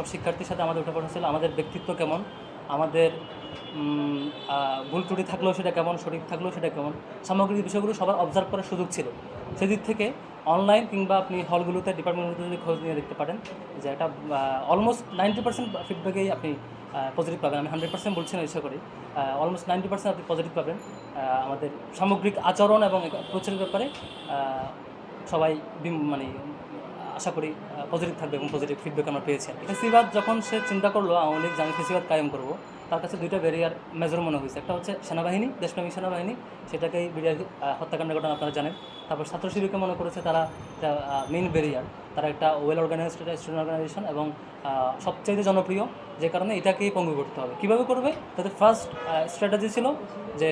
সব শিক্ষার্থীর সাথে আমাদের উঠে পড়া ছিল আমাদের ব্যক্তিত্ব কেমন? আমাদের ভুল ত্রুটি থাকলেও সেটা কেমন? সঠিক থাকলেও সেটা কেমন? সামগ্রিক বিষয়গুলো সবার অবজার্ভ করার সুযোগ ছিল। সেদিক থেকে অনলাইন কিংবা আপনি হলগুলোতে ডিপার্টমেন্টগুলোতে যদি খোঁজ নিয়ে দেখতে পারেন যে একটা অলমোস্ট নাইনটি পার্সেন্ট ফিডব্যাকেই আপনি পজিটিভ পাবেন। আমি হান্ড্রেড পার্সেন্ট বলছি না ইচ্ছা করি। অলমোস্ট নাইনটি পার্সেন্ট আপনি পজিটিভ পাবেন। আমাদের সামগ্রিক আচরণ এবং প্রচারের ব্যাপারে সবাই মানে আশা করি পজিটিভ থাকবে এবং পজিটিভ ফিডব্যাক আমরা পেয়েছি। ফেসিবাদ যখন সে চিন্তা করল আমি ফেসিবাদ কায়েম করব তার কাছে দুইটা ব্যারিয়ার মেজর মনে হয়েছে। একটা হচ্ছে সেনাবাহিনী দেশপ্রেমী সেনাবাহিনী, সেটাকেই ব্যারিয়ার হত্যাকাণ্ডের ঘটনা আপনারা জানেন। তারপর ছাত্র শিবিরকে মনে করেছে তারা একটা মেইন ব্যারিয়ার তারা একটা ওয়েল অর্গানাইজড স্টুডেন্ট অর্গানাইজেশন এবং সবচাইতে জনপ্রিয়, যে কারণে এটাকেই পঙ্গু করতে হবে। কীভাবে করবে? তাদের ফার্স্ট স্ট্র্যাটেজি ছিল যে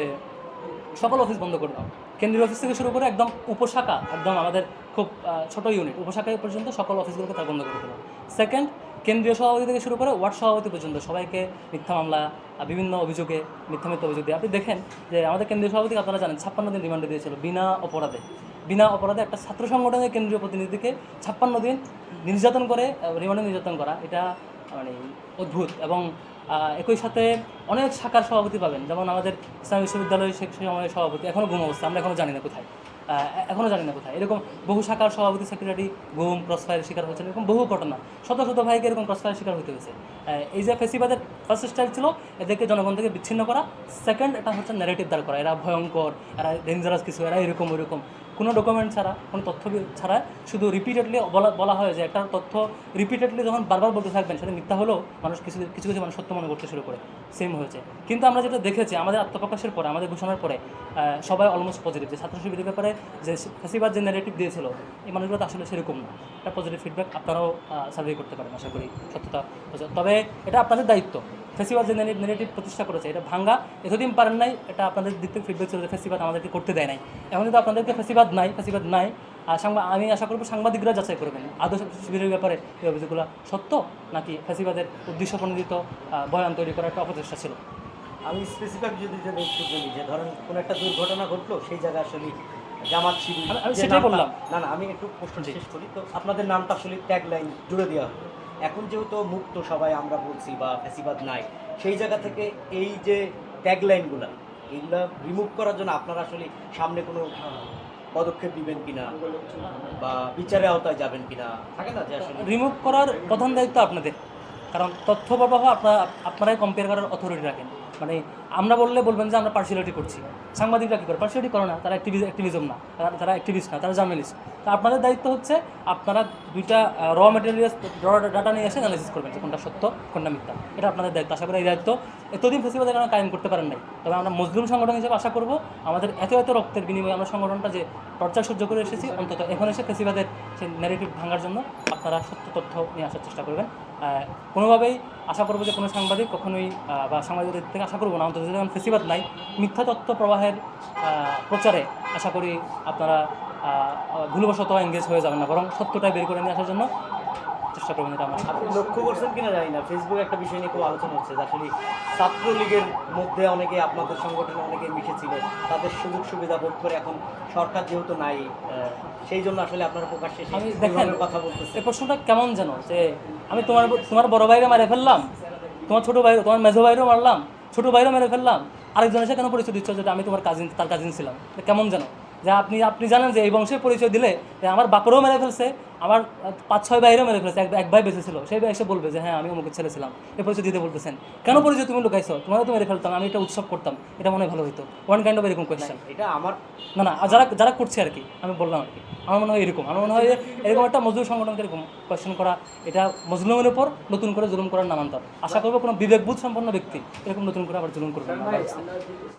সকল অফিস বন্ধ করে দাও। কেন্দ্রীয় অফিস থেকে শুরু করে একদম উপশাখা, একদম আমাদের খুব ছোট ইউনিট উপশাখা পর্যন্ত সকল অফিসগুলোকে তার বন্ধ করে দিল সেকেন্ড কেন্দ্রীয় সভাপতি থেকে শুরু করে ওয়ার্ড সভাপতি পর্যন্ত সবাইকে মিথ্যা মামলা বিভিন্ন অভিযোগে, মিথ্যা মিথ্যা অভিযোগ দিয়ে। আপনি দেখেন যে আমাদের কেন্দ্রীয় সভাপতিকে আপনারা জানেন, ছাপ্পান্ন দিন রিমান্ডে দিয়েছিল বিনা অপরাধে। বিনা অপরাধে একটা ছাত্র সংগঠনের কেন্দ্রীয় প্রতিনিধিকে ছাপ্পান্ন দিন নির্যাতন করে রিমান্ডে নির্যাতন করা। এটা মানে অদ্ভুত এবং একই সাথে অনেক শাখার সভাপতি পাবেন। যেমন আমাদের ইসলাম বিশ্ববিদ্যালয় সে সময়ের সভাপতি এখনও ঘুম অবস্থা, আমরা এখনও জানি না কোথায়। এখনও জানি না কোথায়। এরকম বহু শাখার সভাপতি, সেক্রেটারি গুম ক্রসফায়ারের শিকার হয়েছেন এরকম বহু ঘটনা। শত শত ভাইকে এরকম ক্রসফায়ের শিকার হতে হয়েছে। এই যে ফেসিবাদের ফার্স্ট স্টাইল ছিল, এদেরকে জনগণ থেকে বিচ্ছিন্ন করা। সেকেন্ড এটা হচ্ছে ন্যারেটিভ দাঁড় করা। এরা ভয়ঙ্কর, এরা ডেঞ্জারাস কিছু, এরা এরকম, ওইরকম। কোনো ডকুমেন্ট ছাড়া, কোনো তথ্য ছাড়া শুধু রিপিটেডলি বলা বলা হয় যে একটা তথ্য রিপিটেডলি যখন বারবার বলতে থাকবেন, সেটা মিথ্যা হলেও মানুষ কিছু কিছু কিছু মানুষ সত্য মনে করতে শুরু করে। সেম হয়েছে। কিন্তু আমরা যেটা দেখেছি, আমাদের আত্মপ্রকাশের পরে, আমাদের ঘোষণার পরে সবাই অলমোস্ট পজিটিভ যে ছাত্র শিবিরের ব্যাপারে যে ফেসিবাদ যে নেগেটিভ দিয়েছিল, এই মানুষগুলো আসলে সেরকম না। একটা পজিটিভ ফিডব্যাক আপনারাও সার্ভে করতে পারেন, আশা করি সত্যতা তবে এটা আপনাদের দায়িত্ব। ফেসিবাদ যে নেগেটিভ প্রতিষ্ঠা করেছে এটা ভাঙ্গা। এতদিন পারেন নাই এটা আপনাদের দিক থেকে ফিডব্যাক যে ফেসিবাদ আমাদেরকে করতে দেয় নাই। এখন যদি আপনাদেরকে ফেসিবাদ নাই ফেসিবাদ নাই আর সাংবাদ আমি আশা করব সাংবাদিকরা যাচাই করবেন। আদৌ শিবিরের ব্যাপারে এই অভিযোগগুলো সত্য নাকি ফেসিবাদের উদ্দেশ্য প্রণোদিত বয়ান তৈরি করার একটা অপচেষ্টা ছিল? আমি স্পেসিফিক যদি যে একটু বলি যে ধরেন কোনো একটা দুর্ঘটনা ঘটলো সেই জায়গায় আসলে জামাত শিবির সেটাই বললাম। না না আমি একটু প্রশ্ন শেষ করি। তো আপনাদের নামটা আসলে ট্যাগ লাইন জুড়ে দেওয়া হলো। এখন যেহেতু মুক্ত সবাই আমরা বলছি বা ফ্যাসিবাদ নাই, সেই জায়গা থেকে এই যে ট্যাগ লাইনগুলা এইগুলা রিমুভ করার জন্য আপনারা আসলে সামনে কোনো পদক্ষেপ নেবেন কিনা বা বিচারে আওতায় যাবেন কিনা, থাকে না যে আসলে রিমুভ করার প্রধান দায়িত্ব আপনাদের। কারণ তথ্য প্রবাহ আপনারা, আপনারাই কম্পেয়ার করার অথরিটি রাখেন। মানে আমরা বললে বলবেন যে আমরা পার্সিয়ালিটি করছি। সাংবাদিকরা কী করে? পার্সিয়ালিটি করে না, তারা অ্যাক্টিভিজ অ্যাক্টিভিজম না। তারা অ্যাক্টিভিস্ট না, তারা জার্নালিস্ট তা আপনাদের দায়িত্ব হচ্ছে আপনারা দুইটা র মেটেরিয়ালস ডাটা নিয়ে এসে অ্যানালিসিস করবেন যে কোনটা সত্য, কোনটা মিথ্যা। এটা আপনাদের দায়িত্ব, আশা করি এই দায়িত্ব এতদিন ফেসিবাদের কারণে কায়েম করতে পারেন নাই। তবে আমরা মজলুম সংগঠন হিসেবে আশা করব আমাদের এত এত রক্তের বিনিময়ে আমরা সংগঠনটা যে টর্চার সহ্য করে এসেছি, অন্তত এখন এসে ফেসিবাদের সেই ন্যারেটিভ ভাঙার জন্য আপনারা সত্য তথ্য নিয়ে আসার চেষ্টা করবেন। কোনোভাবেই আশা করব যে কোনো সাংবাদিক কখনোই বা সাংবাদিকদের থেকে আশা করব না যখন ফেসিবাদ নাই মিথ্যা তথ্য প্রবাহের প্রচারে আশা করি আপনারা ভুলবশত এঙ্গেজ হয়ে যাবেন না বরং সত্যটা বের করে নিয়ে আসার জন্য চেষ্টা করবেন এটা আমার আপনি লক্ষ্য করছেন কিনা জানি না ফেসবুকে একটা বিষয় নিয়ে খুব আলোচনা হচ্ছে যে আসলে ছাত্রলীগের মধ্যে অনেকে আপনাদের সংগঠনে অনেকে মিশেছিল তাদের সুযোগ সুবিধা ভোগ করে এখন সরকার যেহেতু নাই সেই জন্য আসলে আপনারা প্রকাশ্যে আমি দেখেন কথা বলতেছেন এই প্রশ্নটা কেমন যেন যে আমি তোমার তোমার বড় ভাইরে মেরে ফেললাম তোমার ছোট ভাই তোমার মেজো ভাইরও মারলাম ছোট ভাইরও মেরে ফেললাম আরেকজন এসে কেন পরিচয় দিচ্ছ? যে আমি তোমার কাজিন তার কাজিন ছিলাম। কেমন যেন? যে আপনি আপনি জানেন যে এই বংশের পরিচয় দিলে যে আমার বাপেরও মেরে ফেলছে আমার পাঁচ ছয় ভাইরও মেরে ফেলছে এক এক ভাই বেঁচে ছিল। সেই ভাই এসে বলবে যে হ্যাঁ আমি অমুকের ছেলে ছিলাম। এই পরিচয় দিতে বলতেছেন। কেন পরিচয় তুমি লুকাইছো? তোমারও তো মেরে ফেলতাম আমি এটা উৎসব করতাম। এটা মনে হয় ভালো হতো ওয়ান কাইন্ড অফ এরকম কোয়েশ্চেন এটা আমার না না যারা যারা করছে আর কি আমি বললাম আর কি। আমার মনে হয় এরকম। আমার মনে হয় যে এরকম একটা মজদুর সংগঠনকে এরকম কোয়েশ্চেন করা এটা মজলুমের উপর নতুন করে জুলুম করার নামান্তর। আশা করব কোনো বিবেকবোধ সম্পন্ন ব্যক্তি এরকম নতুন করে আবার জুলুম করবে। না।